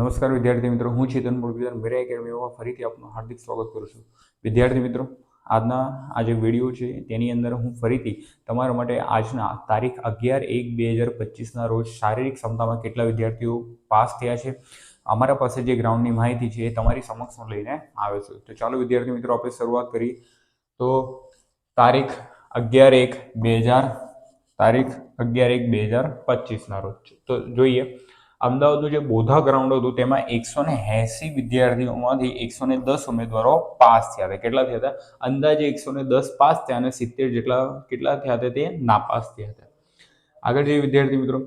નમસ્કાર વિદ્યાર્થી મિત્રો, હું ચેતન મુરલીધર મેરા એકેડમીમાં ફરીથી આપનું હાર્દિક સ્વાગત કરું છું. વિદ્યાર્થી મિત્રો, આજના આ જે વીડિયો છે, તેની અંદર હું ફરીથી તમારા માટે આજના તારીખ અગિયાર એક બે હજાર પચીસના રોજ શારીરિક ક્ષમતામાં કેટલા વિદ્યાર્થીઓ પાસ થયા છે, અમારા પાસે જે ગ્રાઉન્ડની માહિતી છે એ તમારી સમક્ષ હું લઈને આવે છું. તો ચાલો વિદ્યાર્થી મિત્રો, આપણે શરૂઆત કરી તો તારીખ અગિયાર એક બે હજાર, તારીખ અગિયાર એક બે હજાર પચીસના રોજ તો જોઈએ અમદાવાદનું જે બોધા ગ્રાઉન્ડ હતું, તેમાં એકસો ને એસી વિદ્યાર્થીઓમાંથી એકસો ને દસ ઉમેદવારો પાસ થયા હતા. કેટલા થયા હતા? અંદાજે એકસો ને દસ પાસ થયા અને સિત્તેર જેટલા, કેટલા થયા હતા તે? નાપાસ થયા હતા. આગળ જે વિદ્યાર્થી મિત્રો.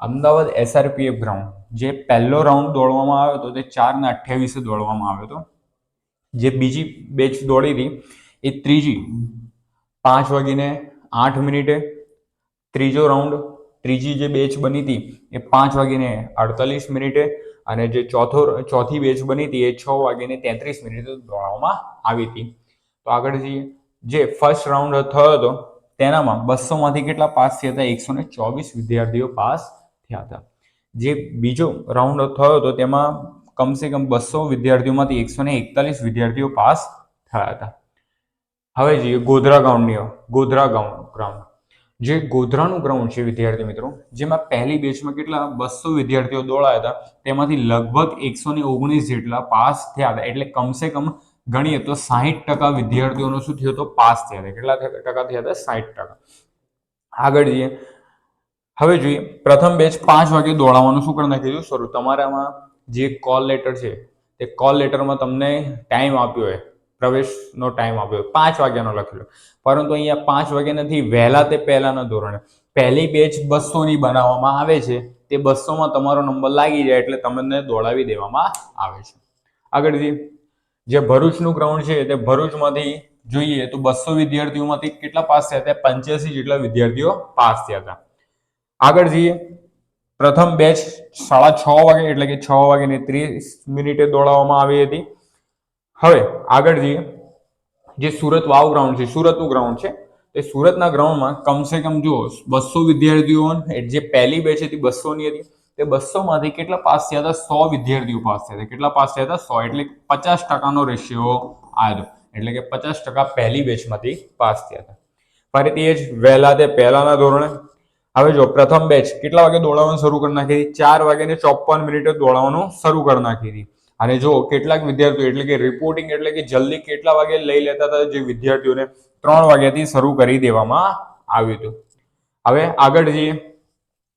અમદાવાદ એસઆરપીએફ ગ્રાઉન્ડ, જે પહેલો રાઉન્ડ દોડવામાં આવ્યો હતો, તે ચાર ને અઠ્યાવીસે દોડવામાં આવ્યો હતો. જે બીજી બેચ દોડી હતી, એ ત્રીજી પાંચ વાગીને આઠ મિનિટે ત્રીજો રાઉન્ડ ત્રીજી જે બેચ બની હતી એ પાંચ વાગીને અડતાલીસ મિનિટે અને જે ચોથો ચોથી બેચ બની હતી એ છ વાગીને તેત્રીસ મિનિટે દોડાવવામાં આવી હતી. તો આગળ જઈએ. જે ફર્સ્ટ રાઉન્ડ થયો હતો, તેનામાં બસોમાંથી કેટલા પાસ થયા હતા? એકસો ને ચોવીસ વિદ્યાર્થીઓ પાસ થયા હતા. જે બીજો રાઉન્ડ થયો હતો, તેમાં કમસે કમ બસો વિદ્યાર્થીઓમાંથી એકસો ને એકતાલીસ વિદ્યાર્થીઓ પાસ થયા હતા. હવે જઈએ ગોધરા ગ્રાઉન્ડની ગોધરા ગ્રાઉન્ડ જે ગોધરાનું ગ્રાઉન્ડ છે વિદ્યાર્થી મિત્રો, જેમાં પહેલી બેચમાં કેટલા બસો વિદ્યાર્થીઓ દોડાયા હતા, તેમાંથી લગભગ એકસો ને ઓગણીસ જેટલા પાસ થયા હતા. એટલે કમસે કમ ગણીએ તો સાહીઠ ટકા વિદ્યાર્થીઓનો શું થયો હતો પાસ થયા હતા. કેટલા ટકા થયા હતા? સાહીઠ ટકા. આગળ જઈએ. હવે જોઈએ. પ્રથમ બેચ પાંચ વાગે દોડાવવાનું શું કરી નાખ્યું શરૂ તમારામાં જે કોલ લેટર છે, તે કોલ લેટરમાં તમને ટાઈમ આપ્યો હોય. પ્રવેશનો ટાઈમ આપ્યો પાંચ વાગ્યાનો લખેલો. પરંતુ અહીંયા પાંચ વાગે નથી, વહેલા તે પહેલાના ધોરણે. પહેલી બેચ બસોની બનાવવામાં આવે છે. તે બસોમાં તમારો નંબર લાગી જાય એટલે તમને દોડાવી દેવામાં આવે છે. આગળ જે ભરૂચનું ગ્રાઉન્ડ છે, તે ભરૂચમાંથી જોઈએ તો બસો વિદ્યાર્થીઓમાંથી કેટલા પાસ થયા હતા? પંચ્યાસી જેટલા વિદ્યાર્થીઓ પાસ થયા હતા. આગળ જઈએ. પ્રથમ બેચ સાડા છ વાગે એટલે કે છ વાગે ત્રીસ મિનિટે દોડાવવામાં આવી હતી. હવે આગળ જઈએ. જે સુરત વાવ ગ્રાઉન્ડ છે, સુરતનું ગ્રાઉન્ડ છે. એ સુરતના ગ્રાઉન્ડમાં કમસે કમ જુઓ, બસો વિદ્યાર્થીઓ જે પહેલી બેચ હતી બસોની હતી, તે બસોમાંથી કેટલા પાસ થયા હતા? સો વિદ્યાર્થીઓ પાસ થયા હતા. કેટલા પાસ થયા હતા? સો. એટલે પચાસ ટકાનો રેશિયો આવ્યો એટલે કે પચાસ ટકા પહેલી બેચમાંથી પાસ થયા હતા. ફરીથી એ જ વહેલા તે પહેલાના ધોરણે. હવે જો પ્રથમ બેચ કેટલા વાગે દોડાવવાનું શરૂ કરી નાખી હતી? ચાર વાગે ને ચોપન મિનિટે દોડાવવાનું શરૂ કરી નાખી હતી. અને જો કેટલાક વિદ્યાર્થીઓ એટલે કે રિપોર્ટિંગ એટલે કે જલ્દી કેટલા વાગે લઈ લેતા હતા જે વિદ્યાર્થીઓને ત્રણ વાગ્યાથી શરૂ કરી દેવામાં આવ્યું હતું. હવે આગળ જઈએ.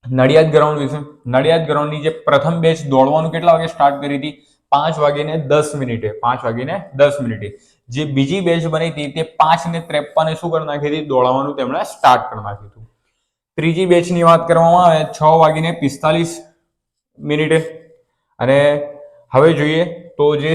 નડિયાદ ગ્રાઉન્ડ વિશે. નડિયાદ ગ્રાઉન્ડની જે પ્રથમ બેચ દોડવાનું કેટલા વાગે સ્ટાર્ટ કરી હતી? પાંચ વાગીને દસ મિનિટે. પાંચ વાગીને દસ મિનિટે. જે બીજી બેચ બની હતી તે પાંચ ને ત્રેપને શું કરી નાખી હતી? દોડાવવાનું તેમણે સ્ટાર્ટ કરી નાખ્યું હતું. ત્રીજી બેચની વાત કરવામાં આવે, છ વાગીને પિસ્તાલીસ મિનિટે. અને હવે જોઈએ તો જે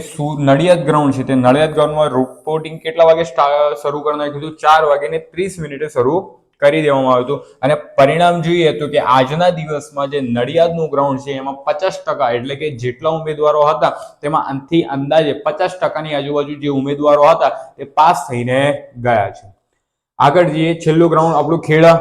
નડિયાદ ગ્રાઉન્ડ છે તે નડિયાદ ગ્રાઉન્ડમાં રિપોર્ટિંગ કેટલા વાગે શરૂ કરી નાખ્યું હતું? ચાર વાગીને ત્રીસ મિનિટે શરૂ કરી દેવામાં આવ્યું હતું. અને પરિણામ જોઈએ તો કે આજના દિવસમાં જે નડિયાદનું ગ્રાઉન્ડ છે એમાં પચાસ ટકા એટલે કે જેટલા ઉમેદવારો હતા તેમાં અંતથી અંદાજે પચાસ ટકાની આજુબાજુ જે ઉમેદવારો હતા તે પાસ થઈને ગયા છે. આગળ જઈએ, છેલ્લું ગ્રાઉન્ડ આપણું ખેડા.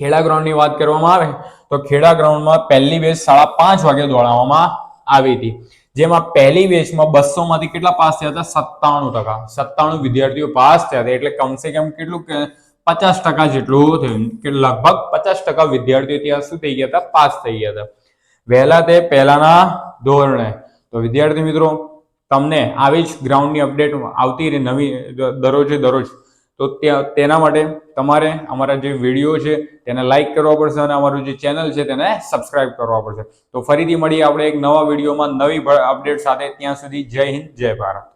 ખેડા ગ્રાઉન્ડની વાત કરવામાં આવે તો ખેડા ગ્રાઉન્ડમાં પહેલી બેચ સાડા પાંચ વાગે દોડાવવામાં આવી હતી. જેમાં પહેલી બેચમાં બસો માંથી કેટલા પાસ થયા હતા? સત્તાણું ટકા. સત્તાણું વિદ્યાર્થીઓ પાસ થયા હતા. એટલે કમસે કમ કેટલું પચાસ ટકા જેટલું થયું. કે લગભગ પચાસ ટકા વિદ્યાર્થીઓ ત્યાં શું થઈ ગયા હતા? પાસ થઈ ગયા હતા. વહેલા તે પહેલાના ધોરણે. તો વિદ્યાર્થી મિત્રો, તમને આવી જ ગ્રાઉન્ડની અપડેટ આવતી રહે નવી દરરોજે દરરોજ. તો ત્યાં, તેના માટે તમારે અમારા જે વીડિયો છે, તેને લાઇક કરવા પડશે અને અમારું જે ચેનલ છે, તેને સબસ્ક્રાઇબ કરવા પડશે. તો ફરીથી મળીએ આપણે એક નવા વિડીયોમાં નવી અપડેટ સાથે. ત્યાં સુધી જય હિન્દ, જય ભારત.